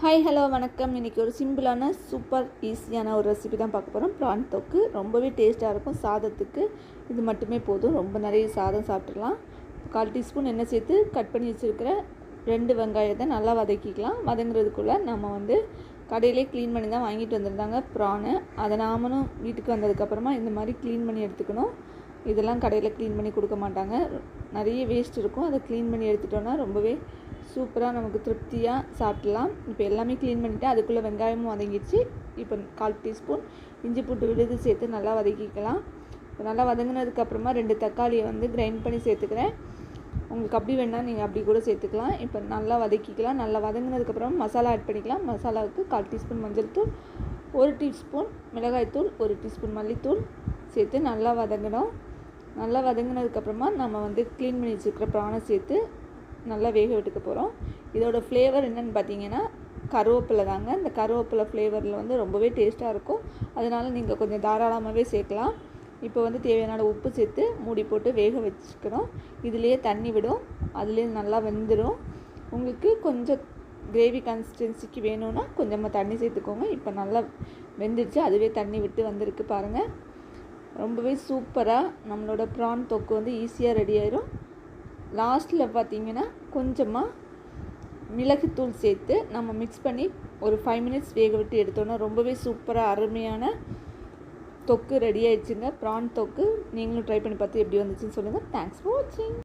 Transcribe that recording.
Hi hello வணக்கம். இன்றைக்கி ஒரு சிம்பிளான சூப்பர் ஈஸியான ஒரு ரெசிபி தான் பார்க்க போகிறோம் ப்ரான் தொக்கு ரொம்பவே டேஸ்ட்டாக இருக்கும். சாதத்துக்கு இது மட்டுமே போதும். ரொம்ப நிறைய சாதம் சாப்பிட்றலாம் கால் டீஸ்பூன் எண்ணெய் சேர்த்து கட் பண்ணி வச்சுருக்கிற ரெண்டு வெங்காயத்தை நல்லா வதக்கிக்கலாம். வதங்குறதுக்குள்ளே நம்ம வந்து கடையிலே க்ளீன் பண்ணி தான் வாங்கிட்டு வந்திருந்தாங்க ப்ரானு அதை நாமளும் வீட்டுக்கு வந்ததுக்கப்புறமா இந்த மாதிரி க்ளீன் பண்ணி எடுத்துக்கணும். இதெல்லாம் கடையில் க்ளீன் பண்ணி கொடுக்க மாட்டாங்க. நிறைய வேஸ்ட் இருக்கும். அதை க்ளீன் பண்ணி எடுத்துட்டோன்னா ரொம்பவே சூப்பராக நமக்கு திருப்தியாக சாப்பிட்லாம். இப்போ எல்லாமே க்ளீன் பண்ணிவிட்டு அதுக்குள்ளே வெங்காயமும் வதங்கிடுச்சு. இப்போ கால் டீஸ்பூன் இஞ்சி பூட்டு விழுது சேர்த்து நல்லா வதக்கிக்கலாம். இப்போ நல்லா வதங்கினதுக்கப்புறமா ரெண்டு தக்காளியை வந்து கிரைண்ட் பண்ணி சேர்த்துக்கிறேன். உங்களுக்கு அப்படி வேணால் நீங்கள் அப்படி கூட சேர்த்துக்கலாம். இப்போ நல்லா வதக்கிக்கலாம். நல்லா வதங்கினதுக்கப்புறம் மசாலா ஆட் பண்ணிக்கலாம். மசாலாவுக்கு கால் டீஸ்பூன் மஞ்சள் தூள் ஒரு டீஸ்பூன் மிளகாய்த்தூள் ஒரு டீஸ்பூன் மல்லித்தூள் சேர்த்து நல்லா வதங்கணும். நல்லா வதங்கினதுக்கப்புறமா நம்ம வந்து க்ளீன் பண்ணி வச்சுருக்கிற ப்ரானை சேர்த்து நல்லா வேக விட்டுக்க போகிறோம் இதோட ஃப்ளேவர் என்னென்னு பார்த்தீங்கன்னா கருவேப்பிலை தாங்க. இந்த கருவேப்பிலை ஃப்ளேவரில் வந்து ரொம்பவே டேஸ்ட்டாக இருக்கும். அதனால் நீங்கள் கொஞ்சம் தாராளமாகவே சேர்க்கலாம். இப்போ வந்து தேவையான உப்பு சேர்த்து மூடி போட்டு வேக வச்சுக்கணும் இதுலேயே தண்ணி விடும். அதுலேயே நல்லா வெந்துடும் உங்களுக்கு கொஞ்சம் கிரேவி கன்சிஸ்டன்சிக்கு வேணும்னா கொஞ்சமாக தண்ணி சேர்த்துக்கோங்க. இப்போ நல்லா வெந்துடுச்சு அதுவே தண்ணி விட்டு வந்திருக்கு பாருங்கள் ரொம்பவே சூப்பராக நம்மளோட ப்ரான் தொக்கு வந்து ஈஸியாக ரெடி ஆயிரும். லாஸ்ட்டில் பார்த்தீங்கன்னா கொஞ்சமாக மிளகுத்தூள் சேர்த்து நம்ம மிக்ஸ் பண்ணி ஒரு ஃபைவ் மினிட்ஸ் வேக விட்டு எடுத்தோன்னா ரொம்பவே சூப்பராக அருமையான தொக்கு ரெடி ஆயிடுச்சுங்க. ப்ரான் தொக்கு. நீங்களும் ட்ரை பண்ணி பார்த்து எப்படி வந்துச்சுன்னு சொல்லுங்கள் தேங்க்ஸ் ஃபார் வாட்சிங்